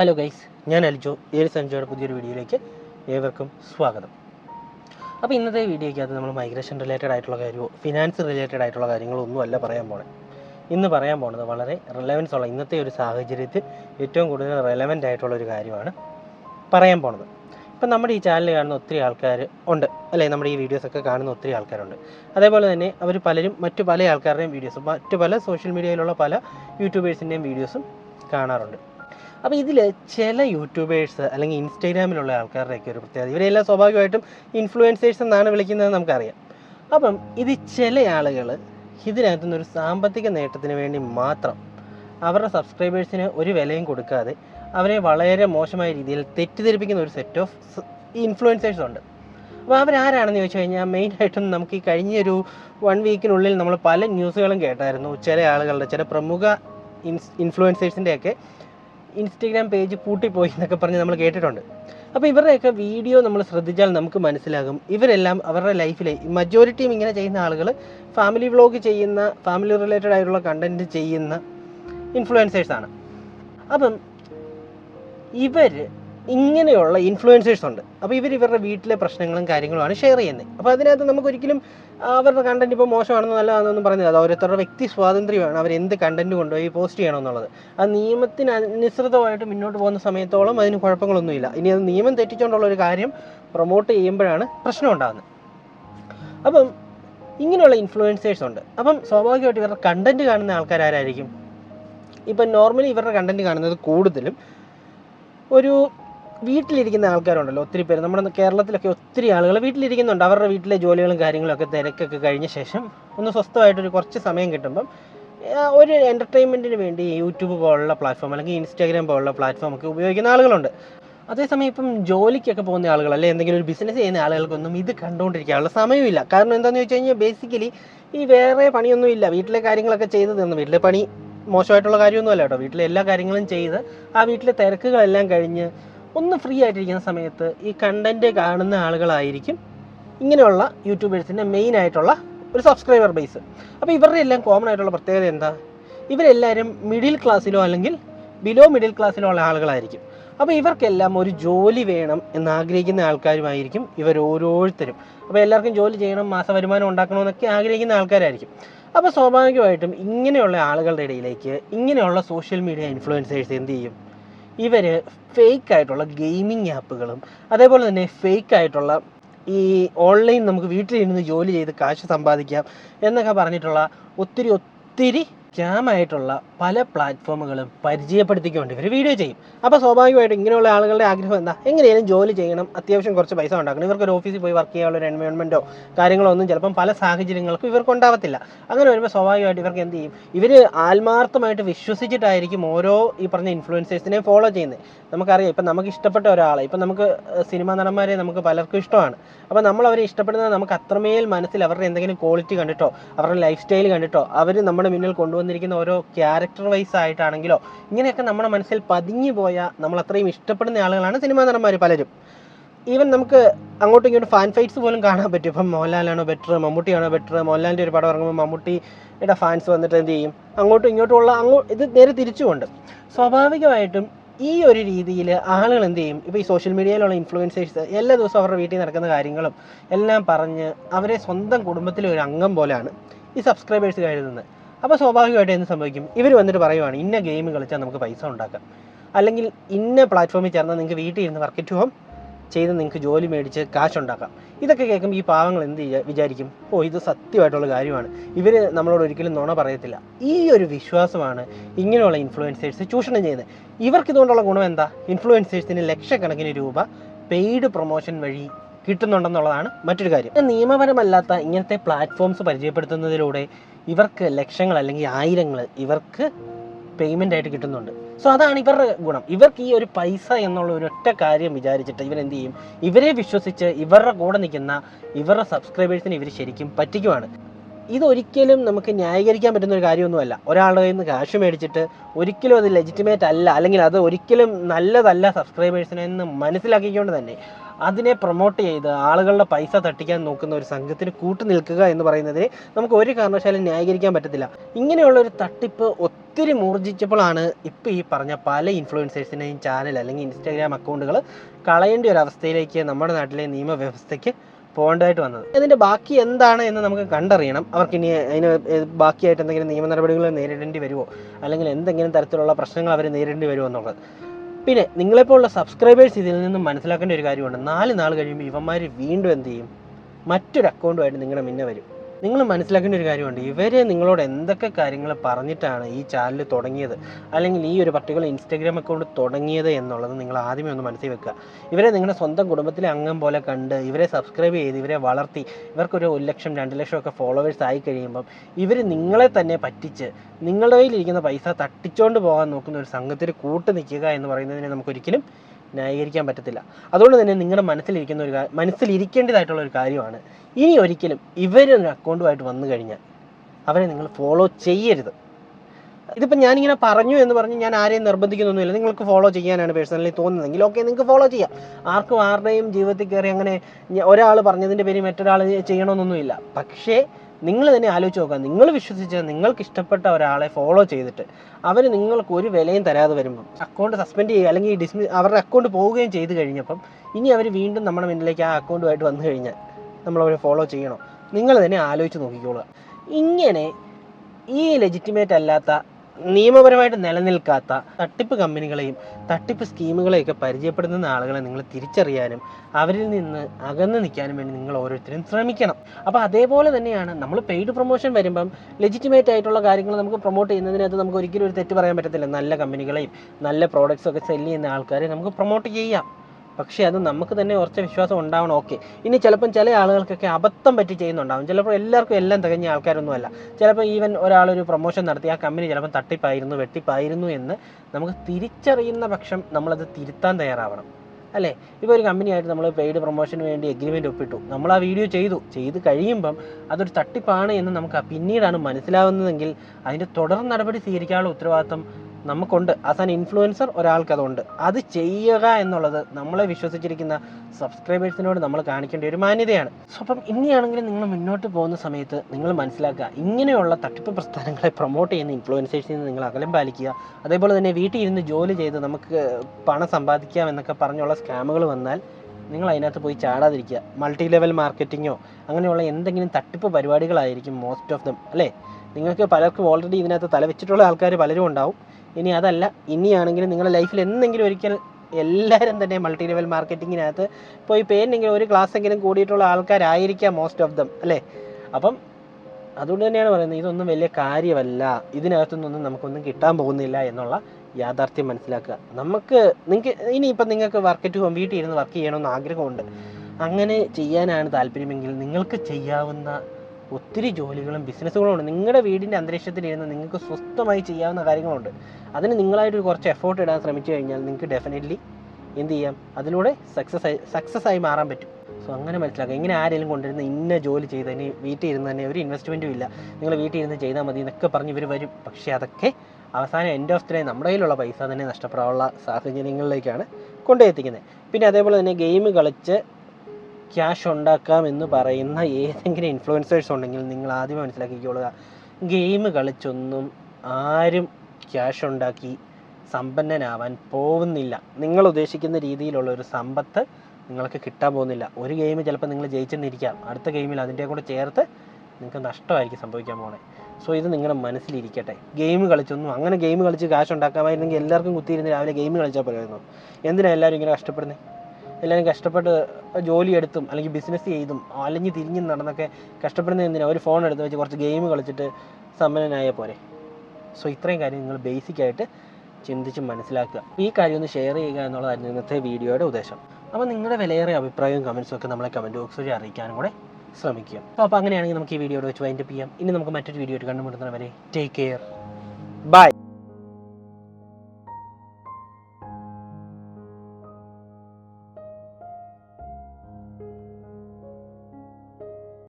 Hello guys ഞാൻ അൽജോ ഏഴ് സഞ്ചോയുടെ പുതിയൊരു വീഡിയോയിലേക്ക് ഏവർക്കും സ്വാഗതം. അപ്പോൾ ഇന്നത്തെ വീഡിയോയ്ക്കകത്ത് നമ്മൾ മൈഗ്രേഷൻ റിലേറ്റഡ് ആയിട്ടുള്ള കാര്യമോ ഫിനാൻസ് റിലേറ്റഡ് ആയിട്ടുള്ള കാര്യങ്ങളോ ഒന്നുമല്ല പറയാൻ പോണേ. ഇന്ന് പറയാൻ പോണത് വളരെ റിലവൻസ് ഉള്ള ഇന്നത്തെ ഒരു സാഹചര്യത്തിൽ ഏറ്റവും കൂടുതൽ റിലവന്റ് ആയിട്ടുള്ള ഒരു കാര്യമാണ് പറയാൻ പോണത്. ഇപ്പം നമ്മുടെ ഈ ചാനൽ കാണുന്ന ഒത്തിരി ആൾക്കാർ ഉണ്ട്. അല്ലേ നമ്മുടെ ഈ വീഡിയോസൊക്കെ കാണുന്ന ഒത്തിരി ആൾക്കാരുണ്ട്. അതേപോലെ തന്നെ അവർ പലരും മറ്റു പല ആൾക്കാരുടെയും വീഡിയോസും മറ്റു പല സോഷ്യൽ മീഡിയയിലുള്ള പല യൂട്യൂബേഴ്സിന്റെയും വീഡിയോസും കാണാറുണ്ട്. അപ്പോൾ ഇതിൽ ചില യൂട്യൂബേഴ്സ് അല്ലെങ്കിൽ ഇൻസ്റ്റാഗ്രാമിലുള്ള ആൾക്കാരുടെയൊക്കെ ഒരു പ്രത്യേകത. ഇവരെല്ലാം സ്വാഭാവികമായിട്ടും ഇൻഫ്ലുവൻസേഴ്സ് എന്നാണ് വിളിക്കുന്നത് നമുക്കറിയാം. അപ്പം ഇത് ചില ആളുകൾ ഇതിനകത്തു നിന്നൊരു സാമ്പത്തിക നേട്ടത്തിന് വേണ്ടി മാത്രം അവരുടെ സബ്സ്ക്രൈബേഴ്സിന് ഒരു വിലയും കൊടുക്കാതെ അവരെ വളരെ മോശമായ രീതിയിൽ തെറ്റിദ്ധരിപ്പിക്കുന്ന ഒരു സെറ്റ് ഓഫ് ഇൻഫ്ലുവൻസേഴ്സ് ഉണ്ട്. അപ്പോൾ അവരാരാണെന്ന് ചോദിച്ചു കഴിഞ്ഞാൽ മെയിനായിട്ടും നമുക്ക് ഈ കഴിഞ്ഞൊരു വൺ വീക്കിനുള്ളിൽ നമ്മൾ പല ന്യൂസുകളും കേട്ടായിരുന്നു. ചില ആളുകളുടെ ചില പ്രമുഖ ഇൻസ് ഇൻഫ്ലുവൻസേഴ്സിന്റെയൊക്കെ ഇൻസ്റ്റഗ്രാം പേജ് പൂട്ടിപ്പോയി എന്നൊക്കെ പറഞ്ഞ് നമ്മൾ കേട്ടിട്ടുണ്ട്. അപ്പോൾ ഇവരുടെയൊക്കെ വീഡിയോ നമ്മൾ ശ്രദ്ധിച്ചാൽ നമുക്ക് മനസ്സിലാകും. ഇവരെല്ലാം അവരുടെ ലൈഫിലെ മജോറിറ്റിയും ഇങ്ങനെ ചെയ്യുന്ന ആളുകൾ ഫാമിലി വ്ളോഗ് ചെയ്യുന്ന ഫാമിലി റിലേറ്റഡ് ആയിട്ടുള്ള കണ്ടന്റ് ചെയ്യുന്ന ഇൻഫ്ലുവൻസേഴ്സാണ് അപ്പം ഇവർ ഇങ്ങനെയുള്ള ഇൻഫ്ലുവൻസേഴ്സ് ഉണ്ട്. അപ്പോൾ ഇവർ ഇവരുടെ വീട്ടിലെ പ്രശ്നങ്ങളും കാര്യങ്ങളുമാണ് ഷെയർ ചെയ്യുന്നത്. അപ്പോൾ അതിനകത്ത് നമുക്കൊരിക്കലും അവരുടെ കണ്ടന്റ് ഇപ്പോൾ മോശമാണെന്നോ നല്ലതാണെന്നൊന്നും പറയുന്നില്ല. അത് ഓരോരുത്തരുടെ വ്യക്തി സ്വാതന്ത്ര്യമാണ്. അവർ എന്ത് കണ്ടന്റ് കൊണ്ടുപോയി പോസ്റ്റ് ചെയ്യണമെന്നുള്ളത്. ആ നിയമത്തിന് അനുസൃതമായിട്ട് മുന്നോട്ട് പോകുന്ന സമയത്തോളം അതിന് കുഴപ്പങ്ങളൊന്നുമില്ല. ഇനി അത് നിയമം തെറ്റിച്ചുകൊണ്ടുള്ള ഒരു കാര്യം പ്രൊമോട്ട് ചെയ്യുമ്പോഴാണ് പ്രശ്നം ഉണ്ടാകുന്നത്. അപ്പം ഇങ്ങനെയുള്ള ഇൻഫ്ലുവൻസേഴ്സ് ഉണ്ട്. അപ്പം സ്വാഭാവികമായിട്ട് ഇവരുടെ കണ്ടന്റ് കാണുന്ന ആൾക്കാർ ആരായിരിക്കും? ഇപ്പം നോർമലി ഇവരുടെ കണ്ടന്റ് കാണുന്നത് കൂടുതലും ഒരു വീട്ടിലിരിക്കുന്ന ആൾക്കാരുണ്ടല്ലോ ഒത്തിരി പേര്. നമ്മുടെ കേരളത്തിലൊക്കെ ഒത്തിരി ആളുകൾ വീട്ടിലിരിക്കുന്നുണ്ട്. അവരുടെ വീട്ടിലെ ജോലികളും കാര്യങ്ങളൊക്കെ തിരക്കൊക്കെ കഴിഞ്ഞ ശേഷം ഒന്ന് സ്വസ്ഥമായിട്ടൊരു കുറച്ച് സമയം കിട്ടുമ്പം ഒരു എന്റർടൈൻമെന്റിന് വേണ്ടി യൂട്യൂബ് പോലുള്ള പ്ലാറ്റ്ഫോം അല്ലെങ്കിൽ ഇൻസ്റ്റാഗ്രാം പോലുള്ള പ്ലാറ്റ്ഫോം ഒക്കെ ഉപയോഗിക്കുന്ന ആളുകളുണ്ട്. അതേസമയം ഇപ്പം ജോലിക്കൊക്കെ പോകുന്ന ആളുകൾ അല്ലെങ്കിൽ എന്തെങ്കിലും ഒരു ബിസിനസ് ചെയ്യുന്ന ആളുകൾക്കൊന്നും ഇത് കണ്ടുകൊണ്ടിരിക്കാനുള്ള സമയമില്ല. കാരണം എന്താണെന്ന് വെച്ച് കഴിഞ്ഞാൽ ബേസിക്കലി ഈ വേറെ പണിയൊന്നും ഇല്ല. വീട്ടിലെ കാര്യങ്ങളൊക്കെ ചെയ്ത് തീർന്നു. വീട്ടിലെ പണി മോശമായിട്ടുള്ള കാര്യമൊന്നുമല്ല കേട്ടോ. വീട്ടിലെ എല്ലാ കാര്യങ്ങളും ചെയ്ത് ആ വീട്ടിലെ തിരക്കുകളെല്ലാം കഴിഞ്ഞ് ഒന്ന് ഫ്രീ ആയിട്ടിരിക്കുന്ന സമയത്ത് ഈ കണ്ടന്റ് കാണുന്ന ആളുകളായിരിക്കും ഇങ്ങനെയുള്ള യൂട്യൂബേഴ്സിന്റെ മെയിൻ ആയിട്ടുള്ള ഒരു സബ്സ്ക്രൈബർ ബേസ് അപ്പോൾ ഇവരുടെ എല്ലാം കോമൺ ആയിട്ടുള്ള പ്രത്യേകത എന്താ? ഇവരെല്ലാവരും മിഡിൽ ക്ലാസ്സിലോ അല്ലെങ്കിൽ ബിലോ മിഡിൽ ക്ലാസ്സിലോ ഉള്ള ആളുകളായിരിക്കും. അപ്പോൾ ഇവർക്കെല്ലാം ഒരു ജോലി വേണം എന്ന് ആഗ്രഹിക്കുന്ന ആൾക്കാരുമായിരിക്കും ഇവർ ഓരോരുത്തരും. അപ്പോൾ എല്ലാവർക്കും ജോലി ചെയ്യണം മാസ വരുമാനം ഉണ്ടാക്കണമെന്നൊക്കെ ആഗ്രഹിക്കുന്ന ആൾക്കാരായിരിക്കും. അപ്പോൾ സ്വാഭാവികമായിട്ടും ഇങ്ങനെയുള്ള ആളുകളുടെ ഇടയിലേക്ക് ഇങ്ങനെയുള്ള സോഷ്യൽ മീഡിയ ഇൻഫ്ലുവൻസേഴ്സ് എന്ത് ചെയ്യും? ഇവർ ഫേക്ക് ആയിട്ടുള്ള ഗെയിമിംഗ് ആപ്പുകളും അതേപോലെ തന്നെ ഫേക്ക് ആയിട്ടുള്ള ഈ ഓൺലൈൻ നമുക്ക് വീട്ടിലിരുന്ന് ജോലി ചെയ്ത് കാശ് സമ്പാദിക്കാം എന്നൊക്കെ പറഞ്ഞിട്ടുള്ള ഒത്തിരി ഒത്തിരി സ്കാം ആയിട്ടുള്ള പല പ്ലാറ്റ്ഫോമുകളും പരിചയപ്പെടുത്തിക്കൊണ്ട് ഇവർ വീഡിയോ ചെയ്യും. അപ്പോൾ സ്വാഭാവികമായിട്ടും ഇങ്ങനെയുള്ള ആളുകളുടെ ആഗ്രഹം എന്താ? എങ്ങനെയാലും ജോലി ചെയ്യണം അത്യാവശ്യം കുറച്ച് പൈസ ഉണ്ടാക്കണം. ഇവർക്ക് ഒരു ഓഫീസിൽ പോയി വർക്ക് ചെയ്യാനുള്ള ഒരു എൻവയോൺമെന്റോ കാര്യങ്ങളോ ഒന്നും ചിലപ്പം പല സാഹചര്യങ്ങൾക്കും ഇവർക്ക് ഉണ്ടാവത്തില്ല. അങ്ങനെ വരുമ്പോൾ സ്വാഭാവികമായിട്ട് ഇവർക്ക് എന്ത് ചെയ്യും? ഇവർ ആത്മാർത്ഥമായിട്ട് വിശ്വസിച്ചിട്ടായിരിക്കും ഓരോ ഈ പറഞ്ഞ ഇൻഫ്ലുവൻസേഴ്സിനെ ഫോളോ ചെയ്യുന്നത്. നമുക്കറിയാം ഇപ്പം നമുക്ക് ഇഷ്ടപ്പെട്ട ഒരാളെ ഇപ്പം നമുക്ക് സിനിമാ നടന്മാരെ നമുക്ക് പലർക്കും ഇഷ്ടമാണ്. അപ്പോൾ നമ്മൾ അവരെ ഇഷ്ടപ്പെടുന്നത് നമുക്ക് അത്രമേൽ മനസ്സിൽ അവരുടെ എന്തെങ്കിലും ക്വാളിറ്റി കണ്ടിട്ടോ അവരുടെ ലൈഫ് സ്റ്റൈൽ കണ്ടിട്ടോ അവർ നമ്മുടെ മുന്നിൽ കൊണ്ടുവന്നിരിക്കുന്ന ഓരോ ക്യാരക്ടർ വൈസ് ആയിട്ടാണെങ്കിലോ ഇങ്ങനെയൊക്കെ നമ്മുടെ മനസ്സിൽ പതിഞ്ഞു പോയ നമ്മൾ അത്രയും ഇഷ്ടപ്പെടുന്ന ആളുകളാണ് സിനിമാ നടന്മാർ പലരും. ഈവൻ നമുക്ക് അങ്ങോട്ടും ഇങ്ങോട്ടും ഫാൻ ഫൈറ്റ്സ് പോലും കാണാൻ പറ്റും. ഇപ്പം മോഹൻലാലാണോ ബെറ്റർ മമ്മൂട്ടിയാണോ ബെറ്റർ മോഹൻലാലിന്റെ ഒരു പടം ഇറങ്ങുമ്പോൾ മമ്മൂട്ടിയുടെ ഫാൻസ് വന്നിട്ട് എന്ത് ചെയ്യും? അങ്ങോട്ടും ഇങ്ങോട്ടുമുള്ള അങ്ങോ ഇത് നേരെ തിരിച്ചുകൊണ്ട്. സ്വാഭാവികമായിട്ടും ഈ ഒരു രീതിയിൽ ആളുകൾ എന്ത് ചെയ്യും? ഇപ്പോൾ ഈ സോഷ്യൽ മീഡിയയിലുള്ള ഇൻഫ്ലുവൻസേഴ്സ് എല്ലാ ദിവസവും അവരുടെ വീട്ടിൽ നടക്കുന്ന കാര്യങ്ങളും എല്ലാം പറഞ്ഞ് അവരെ സ്വന്തം കുടുംബത്തിലെ ഒരു അംഗം പോലെയാണ് ഈ സബ്സ്ക്രൈബേഴ്സ് കരുതുന്നത് അപ്പോൾ സ്വാഭാവികമായിട്ട് എന്ത് സംഭവിക്കും? ഇവർ വന്നിട്ട് പറയുവാണ് ഇന്ന ഗെയിം കളിച്ചാൽ നമുക്ക് പൈസ ഉണ്ടാക്കാം. അല്ലെങ്കിൽ ഇന്ന പ്ലാറ്റ്ഫോമിൽ ചേർന്നാൽ നിങ്ങൾക്ക് വീട്ടിൽ ഇരുന്ന് വർക്ക് അറ്റ് ഹോം ചെയ്ത് നിങ്ങൾക്ക് ജോലി മേടിച്ച് കാശ് ഉണ്ടാക്കാം. ഇതൊക്കെ കേൾക്കുമ്പോൾ ഈ പാവങ്ങൾ എന്ത് വിചാരിക്കും? ഓ ഇത് സത്യമായിട്ടുള്ള കാര്യമാണ്. ഇവർ നമ്മളോട് ഒരിക്കലും നുണ പറയത്തില്ല. ഈ ഒരു വിശ്വാസമാണ് ഇങ്ങനെയുള്ള ഇൻഫ്ലുവൻസേഴ്സ് ചൂഷണം ചെയ്യുന്നത്. ഇവർക്ക് ഇതുകൊണ്ടുള്ള ഗുണം എന്താ? ഇൻഫ്ലുവൻസേഴ്സിന് ലക്ഷക്കണക്കിന് രൂപ പെയ്ഡ് പ്രൊമോഷൻ വഴി കിട്ടുന്നുണ്ടെന്നുള്ളതാണ് മറ്റൊരു കാര്യം. നിയമപരമല്ലാത്ത ഇങ്ങനത്തെ പ്ലാറ്റ്ഫോംസ് പരിചയപ്പെടുത്തുന്നതിലൂടെ ഇവർക്ക് ലക്ഷങ്ങൾ അല്ലെങ്കിൽ ആയിരങ്ങൾ ഇവർക്ക് പേയ്മെന്റ് ആയിട്ട് കിട്ടുന്നുണ്ട്. സോ അതാണ് ഇവരുടെ ഗുണം. ഇവർക്ക് ഈ ഒരു പൈസ എന്നുള്ള ഒരു ഒറ്റ കാര്യം വിചാരിച്ചിട്ട് ഇവരെന്ത് ചെയ്യും? ഇവരെ വിശ്വസിച്ച് ഇവരുടെ കൂടെ നിൽക്കുന്ന ഇവരുടെ സബ്സ്ക്രൈബേഴ്സിനെ ഇവർ ശരിക്കും പറ്റിക്കുവാണ്. ഇതൊരിക്കലും നമുക്ക് ന്യായീകരിക്കാൻ പറ്റുന്ന ഒരു കാര്യമൊന്നുമല്ല. ഒരാളുടെ കയ്യിൽ നിന്ന് കാശ് മേടിച്ചിട്ട് ഒരിക്കലും അത് ലെജിറ്റിമേറ്റ് അല്ല. അല്ലെങ്കിൽ അത് ഒരിക്കലും നല്ലതല്ല സബ്സ്ക്രൈബേഴ്സിനെ എന്ന് മനസ്സിലാക്കിക്കൊണ്ട് തന്നെ അതിനെ പ്രൊമോട്ട് ചെയ്ത് ആളുകളുടെ പൈസ തട്ടിക്കാൻ നോക്കുന്ന ഒരു സംഘത്തിന് കൂട്ടു നിൽക്കുക എന്ന് പറയുന്നതിനെ നമുക്ക് ഒരു കാരണവശാലും ന്യായീകരിക്കാൻ പറ്റത്തില്ല. ഇങ്ങനെയുള്ള ഒരു തട്ടിപ്പ് ഒത്തിരി മൂർജിച്ചപ്പോഴാണ് ഇപ്പോൾ ഈ പറഞ്ഞ പല ഇൻഫ്ലുവൻസേഴ്സിനെയും ചാനൽ അല്ലെങ്കിൽ ഇൻസ്റ്റാഗ്രാം അക്കൗണ്ടുകൾ കളയേണ്ട ഒരു അവസ്ഥയിലേക്ക് നമ്മുടെ നാട്ടിലെ നിയമവ്യവസ്ഥയ്ക്ക് പോകേണ്ടതായിട്ട് വന്നത്. ഇതിന്റെ ബാക്കി എന്താണ് എന്ന് നമുക്ക് കണ്ടറിയണം. അവർക്ക് ഇനി അതിന് ബാക്കിയായിട്ട് എന്തെങ്കിലും നിയമ നടപടികൾ നേരിടേണ്ടി വരുമോ അല്ലെങ്കിൽ എന്തെങ്കിലും തരത്തിലുള്ള പ്രശ്നങ്ങൾ അവർ നേരിടേണ്ടി വരുമോ എന്നുള്ളത്. പിന്നെ നിങ്ങളെപ്പോലുള്ള സബ്സ്ക്രൈബേഴ്സ് ഇതിൽ നിന്നും മനസ്സിലാക്കേണ്ട ഒരു കാര്യമുണ്ട്. നാല് നാൾ കഴിയുമ്പോൾ ഇവന്മാർ വീണ്ടും എന്ത് ചെയ്യും? മറ്റൊരു അക്കൗണ്ടുമായിട്ട് നിങ്ങളുടെ മുന്നേ വരും. നിങ്ങൾ മനസ്സിലാക്കേണ്ട ഒരു കാര്യമുണ്ട്. ഇവർ നിങ്ങളോട് എന്തൊക്കെ കാര്യങ്ങൾ പറഞ്ഞിട്ടാണ് ഈ ചാനൽ തുടങ്ങിയത്? അല്ലെങ്കിൽ ഈ ഒരു പർട്ടിക്കുലർ ഇൻസ്റ്റാഗ്രാം അക്കൗണ്ട് തുടങ്ങിയത് എന്നുള്ളത് നിങ്ങൾ ആദ്യമേ ഒന്ന് മനസ്സിൽ വെക്കുക. ഇവരെ നിങ്ങളുടെ സ്വന്തം കുടുംബത്തിലെ അംഗം പോലെ കണ്ട് ഇവരെ സബ്സ്ക്രൈബ് ചെയ്ത് ഇവരെ വളർത്തി ഇവർക്കൊരു ഒരു ലക്ഷം രണ്ട് ലക്ഷം ഒക്കെ ഫോളോവേഴ്സ് ആയി കഴിയുമ്പം ഇവർ നിങ്ങളെ തന്നെ പറ്റിച്ച് നിങ്ങളുടെ കയ്യിലിരിക്കുന്ന പൈസ തട്ടിച്ചുകൊണ്ട് പോകാൻ നോക്കുന്ന ഒരു സംഘത്തിൽ കൂട്ട് നിൽക്കുക എന്ന് പറയുന്നതിനെ നമുക്കൊരിക്കലും ന്യായീകരിക്കാൻ പറ്റത്തില്ല. അതുകൊണ്ട് തന്നെ നിങ്ങളുടെ മനസ്സിലിരിക്കുന്ന ഒരു മനസ്സിലിരിക്കേണ്ടതായിട്ടുള്ള ഒരു കാര്യമാണ്. ഇനി ഒരിക്കലും ഇവരൊരു അക്കൗണ്ടുമായിട്ട് വന്നു കഴിഞ്ഞാൽ അവരെ നിങ്ങൾ ഫോളോ ചെയ്യരുത്. ഇതിപ്പോൾ ഞാനിങ്ങനെ പറഞ്ഞു എന്ന് പറഞ്ഞ് ഞാൻ ആരെയും നിർബന്ധിക്കുന്നൊന്നുമില്ല. നിങ്ങൾക്ക് ഫോളോ ചെയ്യാനാണ് പേഴ്സണലി തോന്നുന്നതെങ്കിൽ ഓക്കെ നിങ്ങൾക്ക് ഫോളോ ചെയ്യാം. ആർക്കും ആരുടെയും ജീവിതത്തിൽ കയറി അങ്ങനെ ഒരാൾ പറഞ്ഞതിന്റെ പേര് മറ്റൊരാൾ ചെയ്യണമെന്നൊന്നുമില്ല പക്ഷേ നിങ്ങൾ തന്നെ ആലോചിച്ച് നോക്കുക. നിങ്ങൾ വിശ്വസിച്ച നിങ്ങൾക്ക് ഇഷ്ടപ്പെട്ട ഒരാളെ ഫോളോ ചെയ്തിട്ട് അവർ നിങ്ങൾക്ക് ഒരു വിലയും തരാതെ വരുമ്പം അക്കൗണ്ട് സസ്പെൻഡ് ചെയ്യുക അല്ലെങ്കിൽ ഡിസ്മി അവരുടെ അക്കൗണ്ട് പോവുകയും ചെയ്ത് കഴിഞ്ഞപ്പം ഇനി അവർ വീണ്ടും നമ്മുടെ മുന്നിലേക്ക് ആ അക്കൗണ്ടുമായിട്ട് വന്നു കഴിഞ്ഞാൽ നമ്മളവരെ ഫോളോ ചെയ്യണോ? നിങ്ങൾ തന്നെ ആലോചിച്ച് നോക്കിക്കോളുക. ഇങ്ങനെ ഈ ലെജിറ്റിമേറ്റ് അല്ലാത്ത നിയമപരമായിട്ട് നിലനിൽക്കാത്ത തട്ടിപ്പ് കമ്പനികളെയും തട്ടിപ്പ് സ്കീമുകളെയൊക്കെ പരിചയപ്പെടുന്ന ആളുകളെ നിങ്ങൾ തിരിച്ചറിയാനും അവരിൽ നിന്ന് അകന്നു നിൽക്കാനും വേണ്ടി നിങ്ങൾ ഓരോരുത്തരും ശ്രമിക്കണം. അപ്പോൾ അതേപോലെ തന്നെയാണ് നമ്മൾ പെയ്ഡ് പ്രൊമോഷൻ വരുമ്പം ലെജിറ്റിമേറ്റ് ആയിട്ടുള്ള കാര്യങ്ങൾ നമുക്ക് പ്രൊമോട്ട് ചെയ്യുന്നതിനകത്ത് നമുക്ക് ഒരിക്കലും ഒരു തെറ്റ് പറയാൻ പറ്റത്തില്ല. നല്ല കമ്പനികളെയും നല്ല പ്രോഡക്റ്റ്സ് ഒക്കെ സെല്ല് ചെയ്യുന്ന ആൾക്കാരെ നമുക്ക് പ്രൊമോട്ട് ചെയ്യാം. പക്ഷേ അത് നമുക്ക് തന്നെ കുറച്ച് വിശ്വാസം ഉണ്ടാവണം. ഓക്കെ ഇനി ചിലപ്പം ചില ആളുകൾക്കൊക്കെ അബദ്ധം പറ്റി ചെയ്യുന്നുണ്ടാവും. ചിലപ്പോൾ എല്ലാവർക്കും എല്ലാം തികഞ്ഞ ആൾക്കാരൊന്നുമല്ല. ചിലപ്പോൾ ഈവൻ ഒരാളൊരു പ്രൊമോഷൻ നടത്തി ആ കമ്പനി ചിലപ്പം തട്ടിപ്പായിരുന്നു വെട്ടിപ്പായിരുന്നു എന്ന് നമുക്ക് തിരിച്ചറിയുന്ന പക്ഷം നമ്മളത് തിരുത്താൻ തയ്യാറാവണം. അല്ലേ? ഇപ്പോൾ ഒരു കമ്പനിയായിട്ട് നമ്മൾ പെയ്ഡ് പ്രൊമോഷന് വേണ്ടി എഗ്രിമെന്റ് ഒപ്പിട്ടു. നമ്മൾ ആ വീഡിയോ ചെയ്തു. ചെയ്ത് കഴിയുമ്പം അതൊരു തട്ടിപ്പാണ് എന്ന് നമുക്ക് പിന്നീടാണ് മനസ്സിലാവുന്നതെങ്കിൽ അതിന്റെ തുടർ നടപടി സ്വീകരിക്കാനുള്ള ഉത്തരവാദിത്തം നമുക്കുണ്ട്. ആസ് ആൻ ഇൻഫ്ലുവൻസർ ഒരാൾക്ക് അതുണ്ട് അത് ചെയ്യുക എന്നുള്ളത് നമ്മളെ വിശ്വസിച്ചിരിക്കുന്ന സബ്സ്ക്രൈബേഴ്സിനോട് നമ്മൾ കാണിക്കേണ്ട ഒരു മാന്യതയാണ്. സോ അപ്പം ഇനിയാണെങ്കിലും നിങ്ങൾ മുന്നോട്ട് പോകുന്ന സമയത്ത് നിങ്ങൾ മനസ്സിലാക്കുക ഇങ്ങനെയുള്ള തട്ടിപ്പ് പ്രസ്ഥാനങ്ങളെ പ്രൊമോട്ട് ചെയ്യുന്ന ഇൻഫ്ലുവൻസേഴ്സിൽ നിന്ന് നിങ്ങൾ അകലം പാലിക്കുക. അതേപോലെ തന്നെ വീട്ടിൽ ഇരുന്ന് ജോലി ചെയ്ത് നമുക്ക് പണം സമ്പാദിക്കാം എന്നൊക്കെ പറഞ്ഞുള്ള സ്കാമുകൾ വന്നാൽ നിങ്ങൾ അതിനകത്ത് പോയി ചാടാതിരിക്കുക. മൾട്ടി ലെവൽ മാർക്കറ്റിങ്ങോ അങ്ങനെയുള്ള എന്തെങ്കിലും തട്ടിപ്പ് പരിപാടികളായിരിക്കും മോസ്റ്റ് ഓഫ് ദം അല്ലേ? നിങ്ങൾക്ക് പലർക്കും ഓൾറെഡി ഇതിനകത്ത് തല വെച്ചിട്ടുള്ള ആൾക്കാർ പലരും ഉണ്ടാവും. ഇനി അതല്ല ഇനിയാണെങ്കിലും നിങ്ങളുടെ ലൈഫിൽ എന്തെങ്കിലും ഒരിക്കൽ എല്ലാവരും തന്നെ മൾട്ടി ലെവൽ മാർക്കറ്റിങ്ങിനകത്ത് ഇപ്പോൾ ഈ പേരിനെങ്കിലും ഒരു ക്ലാസ് എങ്കിലും കൂടിയിട്ടുള്ള ആൾക്കാരായിരിക്കാം മോസ്റ്റ് ഓഫ് ദം അല്ലേ? അപ്പം അതുകൊണ്ട് തന്നെയാണ് പറയുന്നത് ഇതൊന്നും വലിയ കാര്യമല്ല. ഇതിനകത്തുനിന്നൊന്നും നമുക്കൊന്നും കിട്ടാൻ പോകുന്നില്ല എന്നുള്ള യാഥാർത്ഥ്യം മനസ്സിലാക്കുക. നമുക്ക് നിങ്ങൾക്ക് ഇനിയിപ്പം നിങ്ങൾക്ക് വർക്ക് ടു ഹോം വീട്ടിൽ ഇരുന്ന് വർക്ക് ചെയ്യണമെന്ന് ആഗ്രഹമുണ്ട്. അങ്ങനെ ചെയ്യാനാണ് താല്പര്യമെങ്കിൽ നിങ്ങൾക്ക് ചെയ്യാവുന്ന ഒത്തിരി ജോലികളും ബിസിനസ്സുകളും ഉണ്ട്. നിങ്ങളുടെ വീടിന്റെ അന്തരീക്ഷത്തിൽ ഇരുന്ന് നിങ്ങൾക്ക് സ്വസ്ഥമായി ചെയ്യാവുന്ന കാര്യങ്ങളുണ്ട്. അതിന് നിങ്ങളായിട്ട് കുറച്ച് എഫേർട്ട് ഇടാൻ ശ്രമിച്ചു കഴിഞ്ഞാൽ നിങ്ങൾക്ക് ഡെഫിനറ്റ്ലി എന്ത് ചെയ്യാം? അതിലൂടെ സക്സസ് ആയി സക്സസ് ആയി മാറാൻ പറ്റും. സോ അങ്ങനെ മനസ്സിലാക്കുക. ഇങ്ങനെ ആരെങ്കിലും കൊണ്ടിരുന്ന ഇന്ന ജോലി ചെയ്ത് തന്നെ വീട്ടിൽ ഇരുന്ന് തന്നെ ഒരു ഇൻവെസ്റ്റ്മെന്റും ഇല്ല. നിങ്ങൾ വീട്ടിൽ ഇരുന്ന് ചെയ്താൽ മതി എന്നൊക്കെ പറഞ്ഞ് ഇവർ വരും. പക്ഷേ അതൊക്കെ അവസാനം എൻഡ് ഓഫ് ഡേ നമ്മുടെ കയ്യിലുള്ള പൈസ തന്നെ നഷ്ടപ്പെടാനുള്ള സാഹചര്യങ്ങളിലേക്കാണ് കൊണ്ടുപോയി എത്തിക്കുന്നത്. പിന്നെ അതേപോലെ തന്നെ ഗെയിം കളിച്ച് ക്യാഷ് ഉണ്ടാക്കാം എന്ന് പറയുന്ന ഏതെങ്കിലും ഇൻഫ്ലുവൻസേഴ്സ് ഉണ്ടെങ്കിൽ നിങ്ങൾ ആദ്യമേ മനസ്സിലാക്കിക്കൊള്ളുക ഗെയിം കളിച്ചൊന്നും ആരും ക്യാഷ് ഉണ്ടാക്കി സമ്പന്നനാവാൻ പോകുന്നില്ല. നിങ്ങൾ ഉദ്ദേശിക്കുന്ന രീതിയിലുള്ള ഒരു സമ്പത്ത് നിങ്ങൾക്ക് കിട്ടാൻ പോകുന്നില്ല. ഒരു ഗെയിം ചിലപ്പോൾ നിങ്ങൾ ജയിച്ചെന്നിരിക്കാം. അടുത്ത ഗെയിമിൽ അതിന്റെ കൂടെ ചേർത്ത് നിങ്ങൾക്ക് നഷ്ടമായിരിക്കും സംഭവിക്കാൻ പോണേ. സോ ഇത് നിങ്ങളുടെ മനസ്സിലിരിക്കട്ടെ. ഗെയിം കളിച്ചൊന്നും അങ്ങനെ ഗെയിം കളിച്ച് കാശ് ഉണ്ടാക്കാമായിരുന്നെങ്കിൽ എല്ലാവർക്കും കുത്തിയിരുന്ന് രാവിലെ ഗെയിം കളിച്ചാൽ പോരായിരുന്നു? എന്തിനാണ് എല്ലാവരും ഇങ്ങനെ കഷ്ടപ്പെടുന്നത് എല്ലാവരും കഷ്ടപ്പെട്ട് ജോലി എടുത്തും അല്ലെങ്കിൽ ബിസിനസ് ചെയ്തും അലഞ്ഞ് തിരിഞ്ഞും നടന്നൊക്കെ കഷ്ടപ്പെടുന്ന എന്തിനാണ് ഒരു ഫോൺ എടുത്ത് വെച്ച് കുറച്ച് ഗെയിം കളിച്ചിട്ട് സമ്പന്നനായ പോരെ. സോ ഇത്രയും കാര്യം നിങ്ങൾ ബേസിക്കായിട്ട് ചിന്തിച്ച് മനസ്സിലാക്കുക. ഈ കാര്യം ഒന്ന് ഷെയർ ചെയ്യുക എന്നുള്ളതായിരുന്നു ഇന്നത്തെ വീഡിയോയുടെ ഉദ്ദേശം. അപ്പോൾ നിങ്ങളുടെ വിലയേറിയ അഭിപ്രായവും കമൻസും ഒക്കെ നമ്മളെ കമന്റ് ബോക്സ് വഴി അറിയിക്കാനും കൂടെ ശ്രമിക്കുക. അപ്പോൾ അങ്ങനെയാണെങ്കിൽ നമുക്ക് ഈ വീഡിയോയുടെ വെച്ച് വൈൻഡപ്പ് ചെയ്യാം. ഇനി നമുക്ക് മറ്റൊരു വീഡിയോ ആയിട്ട് കണ്ടുമുട്ടുന്നവരെ ടേക്ക് കെയർ ബൈ